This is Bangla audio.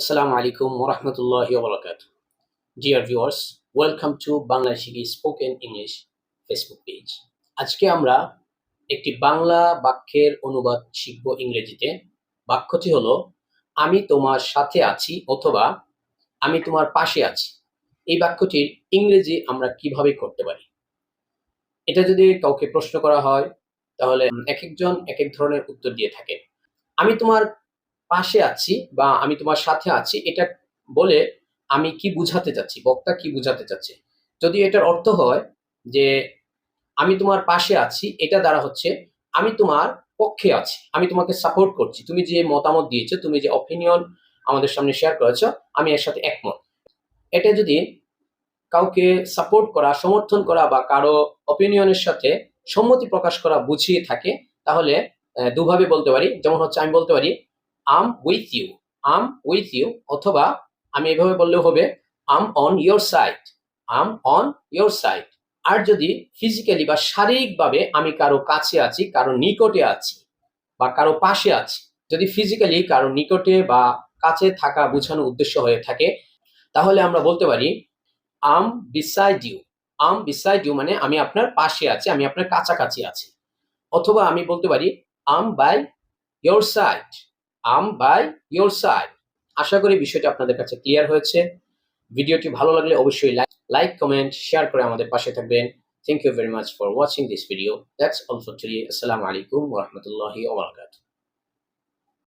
Assalamu alaikum wa rahmatullahi wa barakatuh. Dear viewers, welcome to Bangla Spoken English Facebook page. আজকে আমরা একটি বাংলা বাক্যের অনুবাদ শিখব ইংরেজিতে বাক্যটি হলো আমি তোমার সাথে আছি অথবা আমি তোমার পাশে আছি এই বাক্যটির ইংরেজি আমরা কীভাবে করতে পারি এটা যদি কাউকে প্রশ্ন করা হয় তাহলে এক একজন এক এক ধরনের উত্তর দিয়ে থাকে আমি তোমার পাশে আছি বা আমি তোমার সাথে আছি, এটা বলে আমি কি বুঝাতে চাচ্ছি, বক্তা কি বুঝাতে চাচ্ছে? যদি এটার অর্থ হয় যে আমি তোমার পাশে আছি, এটা দ্বারা হচ্ছে আমি তোমার পক্ষে আছি, আমি তোমাকে সাপোর্ট করছি। তুমি যে মতামত দিয়েছ, তুমি যে অপিনিয়ন আমাদের সামনে শেয়ার করেছ, আমি এর সাথে একমত। এটা যদি কাউকে সাপোর্ট করা, সমর্থন করা বা কারও অপিনিয়নের সাথে সম্মতি প্রকাশ করা বুঝিয়ে থাকে, তাহলে দুভাবে বলতে পারি। যেমন হচ্ছে আমি বলতে পারি I'm with you I'm with you অথবা আমি এভাবে বললেও হবে I'm on your side I'm on your side আর যদি ফিজিক্যালি বা শারীরিকভাবে আমি কারও কাছে আছি, কারও নিকটে আছি বা কারও পাশে আছি, যদি ফিজিক্যালি কারও নিকটে বা কাছে থাকা বোঝানো উদ্দেশ্য হয়ে থাকে, তাহলে আমরা বলতে পারি I'm beside you I'm beside you মানে আমি আপনার পাশে আছি, আমি আপনার কাছাকাছি আছি। অথবা আমি বলতে পারি I'm by your side I'm by your side আশা করি বিষয়টা আপনাদের কাছে ক্লিয়ার হয়েছে। ভিডিওটি ভালো লাগলে অবশ্যই লাইক লাইক কমেন্ট শেয়ার করে আমাদের পাশে থাকবেন। Thank you very much for watching this video that's all for today আসসালামু আলাইকুম ওয়া বারাকাতুহু।